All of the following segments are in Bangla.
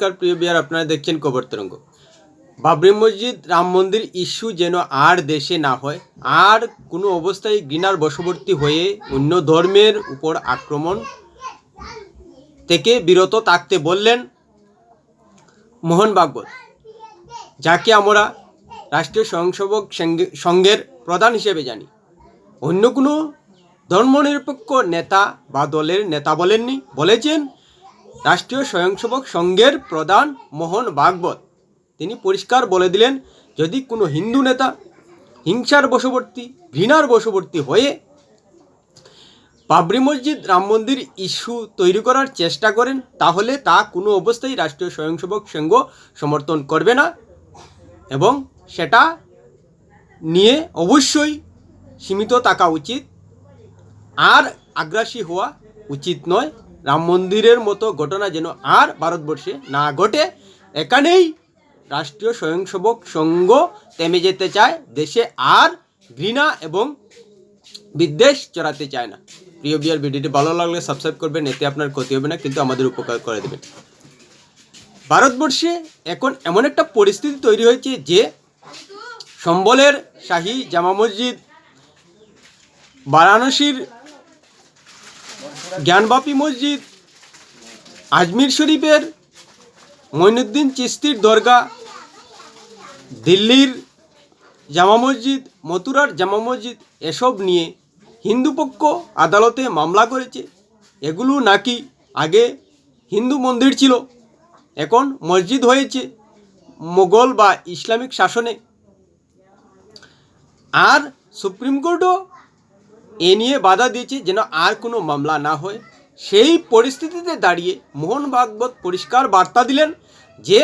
নমস্কার, প্রিয় বিহার, আপনারা দেখছেন কবর তরঙ্গ। বাবরি মসজিদ, রাম মন্দির ইস্যু যেন আর দেশে না হয়, আর কোনো অবস্থায় ঘৃণার বশবর্তী হয়ে অন্য ধর্মের উপর আক্রমণ থেকে বিরত থাকতে বললেন মোহন ভাগবত, যাকে আমরা রাষ্ট্রীয় স্বয়ংসেবক সংঘে- সংঘের প্রধান হিসেবে জানি। অন্য কোনো ধর্মনিরপেক্ষ নেতা বা দলের নেতা বলেননি, বলেছেন রাষ্ট্রীয় স্বয়ংসেবক সংঘের প্রধান মোহন ভাগবত। তিনি পরিষ্কার বলে দিলেন, যদি কোনো হিন্দু নেতা হিংসার বশবর্তী, ঘৃণার বশবর্তী হয়ে বাবরি মসজিদ, রাম মন্দির ইস্যু তৈরি করার চেষ্টা করেন, তাহলে তা কোনো অবস্থায় রাষ্ট্রীয় স্বয়ংসেবক সংঘ সমর্থন করবে না এবং সেটা নিয়ে অবশ্যই সীমিত থাকা উচিত। আর আগ্রাসী হওয়া উচিত নয়। রাম মন্দিরের মতো ঘটনা যেন আর ভারতবর্ষে না ঘটে, এখানেই রাষ্ট্রীয় স্বয়ংসেবক সংঘ থেমে যেতে চায়, দেশে আর ঘৃণা এবং বিদ্বেষ চড়াতে চায় না। প্রিয় বিয়ার ভিডিওটি ভালো লাগলে সাবস্ক্রাইব করবেন, এতে আপনার ক্ষতি হবে না, কিন্তু আমাদের উপকার করে দেবেন। ভারতবর্ষে এখন এমন একটা পরিস্থিতি তৈরি হয়েছে যে সম্বলের শাহী জামা মসজিদ, বারাণসীর জ্ঞানবাপী মসজিদ, আজমির শরীফের মঈনুদ্দিন চিস্তির দরগা দিল্লির জামা মসজিদ, মথুরার জামা মসজিদ, এসব নিয়ে হিন্দু পক্ষ আদালতে মামলা করেছে। এগুলো নাকি আগে হিন্দু মন্দির ছিল, এখন মসজিদ হয়েছে মোগল বা ইসলামিক শাসনে। আর সুপ্রিম কোর্টও এ নিয়ে বাধা দিয়েছে যেন আর কোনো মামলা না হয়। সেই পরিস্থিতিতে দাঁড়িয়ে মোহন ভাগবত পরিষ্কার বার্তা দিলেন যে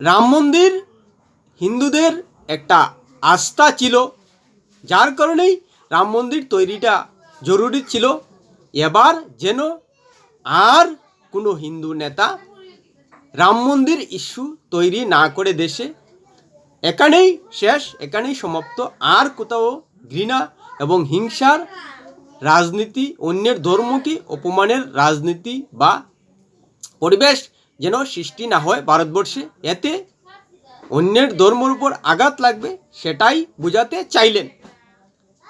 রাম মন্দির হিন্দুদের একটা আস্থা ছিল, যার কারণেই রাম মন্দির তৈরিটা জরুরি ছিল। এবার যেন আর কোনো হিন্দু নেতা রাম মন্দির ইস্যু তৈরি না করে দেশে। এখানেই শেষ, এখানেই সমাপ্ত। আর কোথাও ঘৃণা এবং হিংসার রাজনীতি, অন্যের ধর্মকে অপমানের রাজনীতি বা পরিবেশ যেন সৃষ্টি না হয় ভারতবর্ষে। এতে অন্যের ধর্মের উপর আঘাত লাগবে সেটাই বোঝাতে চাইলেন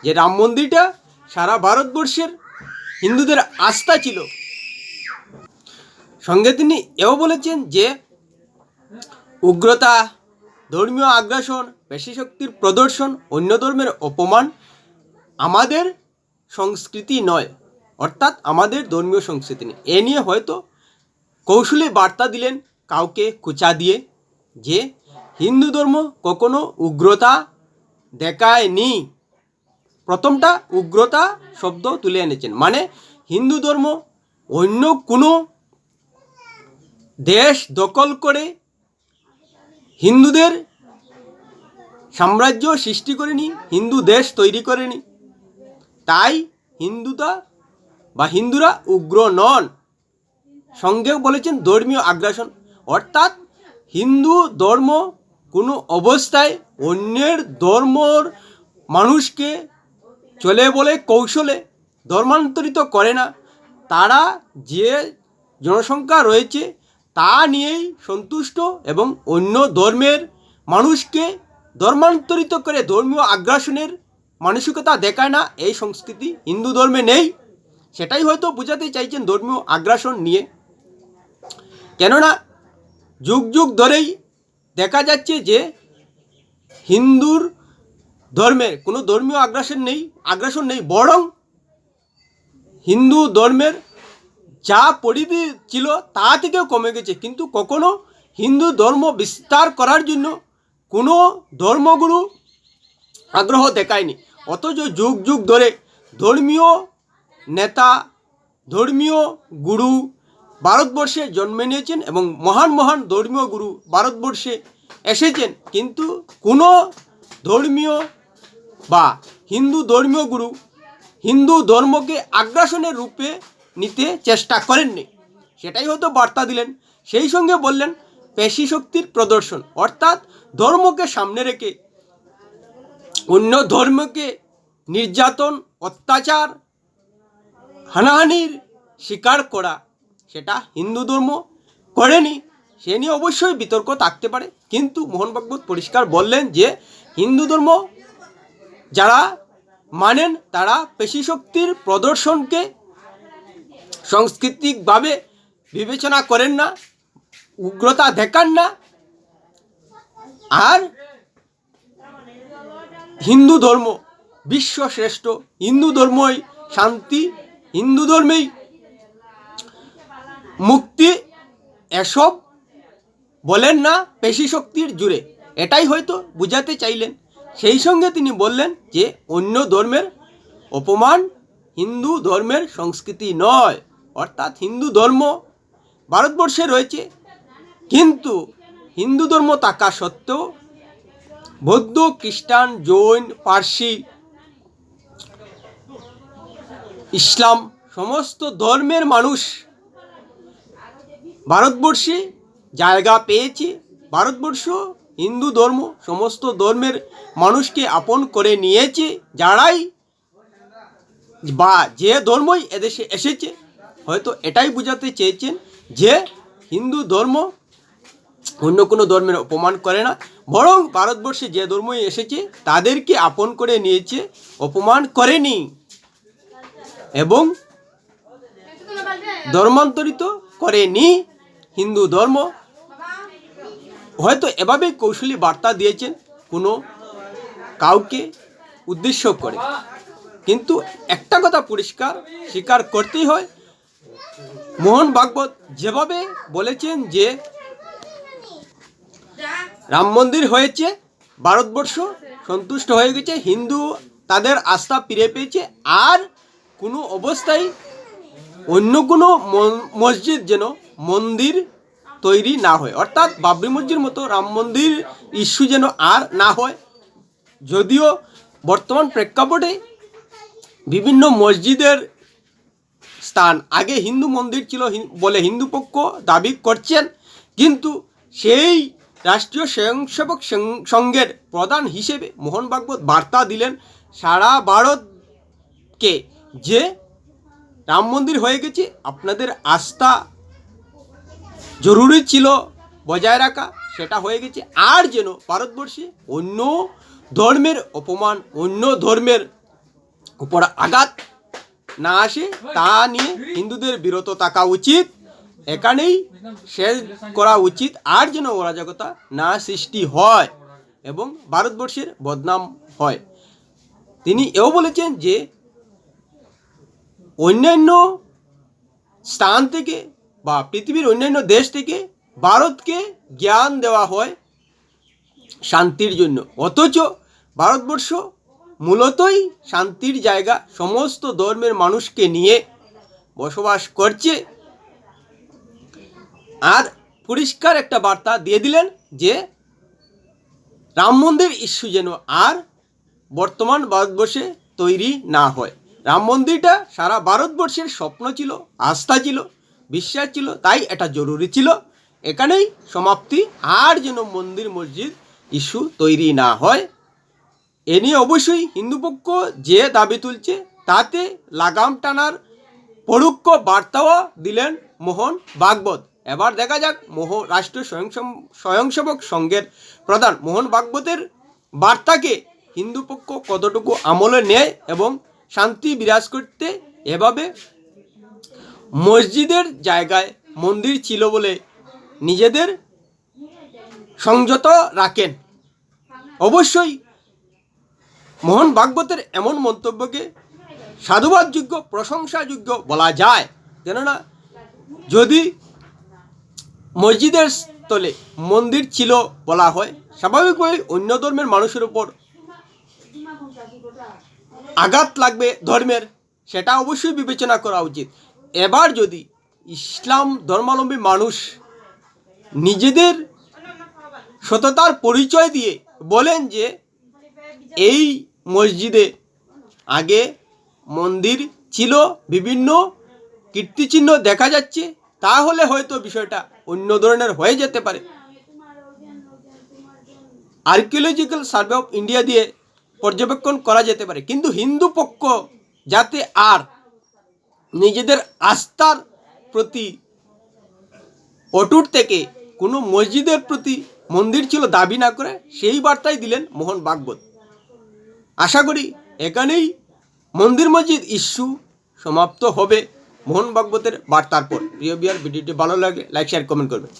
যে রাম মন্দিরটা সারা ভারতবর্ষের হিন্দুদের আস্থা ছিল। সঙ্গে তিনি এও বলেছেন যে উগ্রতা, ধর্মীয় আগ্রাসন পেশি শক্তির প্রদর্শন, অন্য ধর্মের অপমান আমাদের সংস্কৃতি নয়, অর্থাৎ আমাদের ধর্মীয় সংস্কৃতি নেই। এ নিয়ে হয়তো কৌশলে বার্তা দিলেন কাউকে কুচা দিয়ে যে হিন্দু ধর্ম কখনো উগ্রতা দেখায়নি। প্রথমটা উগ্রতা শব্দ তুলে এনেছেন। মানে হিন্দু ধর্ম অন্য কোনো দেশ দখল করে হিন্দুদের সাম্রাজ্য সৃষ্টি করেনি, হিন্দু দেশ তৈরি করেনি। তাই হিন্দুতা বা হিন্দুরা উগ্র নন। সঙ্গেও বলেছেন ধর্মীয় আগ্রাসন। অর্থাৎ হিন্দু ধর্ম কোনো অবস্থায় অন্যের ধর্মর মানুষকে চলে বলে কৌশলে ধর্মান্তরিত করে না। তারা যে জনসংখ্যা রয়েছে, তা নিয়েই সন্তুষ্ট এবং অন্য ধর্মের মানুষকে ধর্মান্তরিত করে ধর্মীয় আগ্রাসনের মানসিকতা দেখায় না, এই সংস্কৃতি হিন্দু ধর্মে নেই। সেটাই হয়তো বোঝাতে চাইছেন ধর্মীয় আগ্রাসন নিয়ে। কেননা, যুগ যুগ ধরেই দেখা যাচ্ছে যে হিন্দুর ধর্মের কোনো ধর্মীয় আগ্রাসন নেই আগ্রাসন নেই, বরং হিন্দু ধর্মের যা পরিধি ছিল তা থেকেও কমে গেছে। কিন্তু কখনো হিন্দু ধর্ম বিস্তার করার জন্য কোনো ধর্মগুরু আগ্রহ দেখায়নি। অথচ যুগ যুগ ধরে ধর্মীয় নেতা, ধর্মীয় গুরু ভারতবর্ষে জন্মে নিয়েছেন এবং মহান মহান ধর্মীয় গুরু ভারতবর্ষে এসেছেন। কিন্তু কোনো ধর্মীয় বা হিন্দু ধর্মীয় গুরু হিন্দু ধর্মকে আগ্রাসনের রূপে নিতে চেষ্টা করেননি। সেটাই হয়তো বার্তা দিলেন। সেই সঙ্গে বললেন, পেশি শক্তির প্রদর্শন, অর্থাৎ ধর্মকে সামনে রেখে অন্য ধর্মকে নির্যাতন, অত্যাচার, হানাহানির শিকার করা, সেটা হিন্দু ধর্ম করেনি, সে নিয়ে অবশ্যই বিতর্ক থাকতে পারে। কিন্তু মোহন ভাগবত পরিষ্কার বললেন যে, হিন্দু ধর্ম যারা মানেন, তারা পেশি শক্তির প্রদর্শনকে সাংস্কৃতিকভাবে বিবেচনা করেন না, উগ্রতা দেখান না। আর হিন্দু ধর্ম, বিশ্ব শ্রেষ্ঠ, হিন্দু ধর্মই শান্তি, হিন্দু ধর্মেই মুক্তি, এসব বলেন না পেশি শক্তির জুড়ে। এটাই হয়তো বুঝাতে চাইলেন। সেই সঙ্গে তিনি বললেন যে, অন্য ধর্মের অপমান হিন্দু ধর্মের সংস্কৃতি নয়। অর্থাৎ হিন্দু ধর্ম ভারতবর্ষে রয়েছে। কিন্তু হিন্দু ধর্ম থাকা সত্ত্বেও বৌদ্ধ খ্রিস্টান জৈন পার্সি ইসলাম সমস্ত ধর্মের মানুষ ভারতবর্ষে জায়গা পেয়েছে। ভারতবর্ষ হিন্দু ধর্ম সমস্ত ধর্মের মানুষকে আপন করে নিয়েছে। যারাই বা যে ধর্মই এদেশে এসেছে, হয়তো এটাই বোঝাতে চেয়েছেন যে হিন্দু ধর্ম অন্য কোনো ধর্মের অপমান করে না। বরং ভারতবর্ষে যে ধর্মই এসেছে, তাদেরকে আপন করে নিয়েছে, অপমান করেনি। এবং ধর্মান্তরিত করেনি হিন্দু ধর্ম। হয়তো এভাবে কৌশলী বার্তা দিয়েছেন কোনো কাউকে উদ্দেশ্য করে। কিন্তু একটা কথা পরিষ্কার, স্বীকার করতেই হয়। মোহন ভাগবত যেভাবে বলেছেন যে রাম মন্দির হয়েছে, ভারতবর্ষ সন্তুষ্ট হয়ে গেছে, হিন্দু তাদের আস্থা ফিরে পেয়েছে, আর কোনো অবস্থায় অন্য কোনো মসজিদ যেন মন্দির তৈরি না হয়। অর্থাৎ বাবরি মসজিদ মতো রাম মন্দির ইস্যু যেন আর না হয়। যদিও বর্তমান প্রেক্ষাপটে বিভিন্ন মসজিদের স্থান আগে হিন্দু মন্দির ছিল বলে হিন্দু পক্ষ দাবি করছেন, কিন্তু সেই রাষ্ট্রীয় স্বয়ংসেবক সংঘের প্রধান হিসেবে মোহন ভাগবত বার্তা দিলেন, সারা ভারতকে যে রাম মন্দির হয়ে গেছে, আপনাদের আস্থা জরুরি ছিল বজায় রাখা, সেটা হয়ে গেছে। আর যেন ভারতবর্ষে অন্য ধর্মের অপমান, অন্য ধর্মের উপর আঘাত না আসে, তা নিয়ে হিন্দুদের বিরত থাকা উচিত। এখানেই শেষ করা উচিত। আর যেন অরাজকতা না সৃষ্টি হয় এবং ভারতবর্ষের বদনাম হয়। তিনি এও বলেছেন যে, অন্যান্য স্থান থেকে বা পৃথিবীর অন্যান্য দেশ থেকে ভারতকে জ্ঞান দেওয়া হয় শান্তির জন্য। অথচ ভারতবর্ষ মূলতই শান্তির জায়গা সমস্ত ধর্মের মানুষকে নিয়ে বসবাস করছে। আর পরিষ্কার একটা বার্তা দিয়ে দিলেন যে রাম মন্দির ইস্যু যেন আর বর্তমান ভারতবর্ষে তৈরি না হয়। রাম মন্দিরটা সারা ভারতবর্ষের স্বপ্ন ছিল, আস্থা ছিল, বিশ্বাস ছিল, তাই এটা জরুরি ছিল। এখানেই সমাপ্তি, আর যেন মন্দির মসজিদ ইস্যু তৈরি না হয়। এ নিয়ে অবশ্যই হিন্দু পক্ষ যে দাবি তুলছে, তাতে লাগাম টানার পরোক্ষ বার্তাও দিলেন মোহন ভাগবত। এবার দেখা যাক মোহ, রাষ্ট্রীয় স্বয়ং স্বয়ংসেবক সংঘের প্রধান মোহন ভাগবতের বার্তাকে হিন্দু পক্ষ কতটুকু আমলে নেয় এবং শান্তি বিরাজ করতে এভাবে মসজিদের জায়গায় মন্দির ছিল বলে নিজেদের সংযত রাখেন। অবশ্যই মোহন ভাগবতের এমন মন্তব্যকে সাধুবাদযোগ্য, প্রশংসাযোগ্য বলা যায়। কেননা যদি মসজিদের স্থলে মন্দির ছিল বলা হয়। স্বাভাবিকভাবে অন্য ধর্মের মানুষের উপর আঘাত লাগবে ধর্মের, সেটা অবশ্যই বিবেচনা করা উচিত। এবার যদি ইসলাম ধর্মাবলম্বী মানুষ নিজেদের সততার পরিচয় দিয়ে বলেন যে এই মসজিদে আগে মন্দির ছিল, বিভিন্ন কীর্তিচিহ্ন দেখা যাচ্ছে তাহলে হয়তো বিষয়টা অন্য ধরনের হয়ে যেতে পারে। আর্কিওলজিক্যাল সার্ভে অফ ইন্ডিয়া দিয়ে পর্যবেক্ষণ করা যেতে পারে। কিন্তু হিন্দু পক্ষ যাতে আর নিজেদের আস্থার প্রতি অটুট থেকে কোনো মসজিদের প্রতি মন্দির ছিল দাবি না করে, সেই বার্তাই দিলেন মোহন ভাগবত। আশা করি এখানেই মন্দির মসজিদ ইস্যু সমাপ্ত হবে। মোহন ভাগবতের বার্তার পর। প্রিয় বিয়ার ভিডিওটি ভালো লাগে লাইক শেয়ার কমেন্ট করবেন।